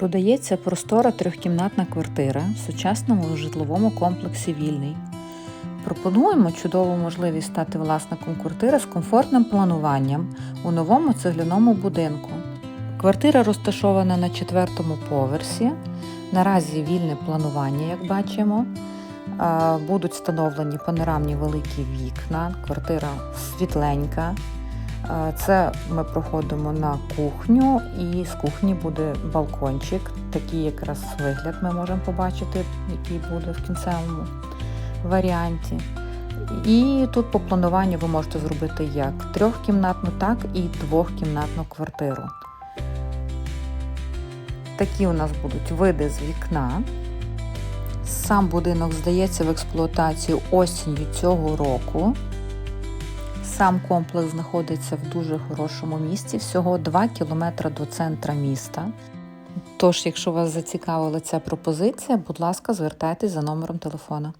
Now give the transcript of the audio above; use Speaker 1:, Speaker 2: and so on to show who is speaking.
Speaker 1: Продається простора трьохкімнатна квартира в сучасному житловому комплексі Вільний. Пропонуємо чудову можливість стати власником квартири з комфортним плануванням у новому цегляному будинку. Квартира розташована на четвертому поверсі. Наразі вільне планування, як бачимо. Будуть встановлені панорамні великі вікна, квартира світленька. Це ми проходимо на кухню, і з кухні буде балкончик. Такий якраз вигляд ми можемо побачити, який буде в кінцевому варіанті. І тут по плануванню ви можете зробити як трьохкімнатну, так і двохкімнатну квартиру. Такі у нас будуть види з вікна. Сам будинок здається в експлуатацію осінню цього року. Сам комплекс знаходиться в дуже хорошому місці, всього 2 кілометри до центра міста. Тож, якщо вас зацікавила ця пропозиція, будь ласка, звертайтесь за номером телефона.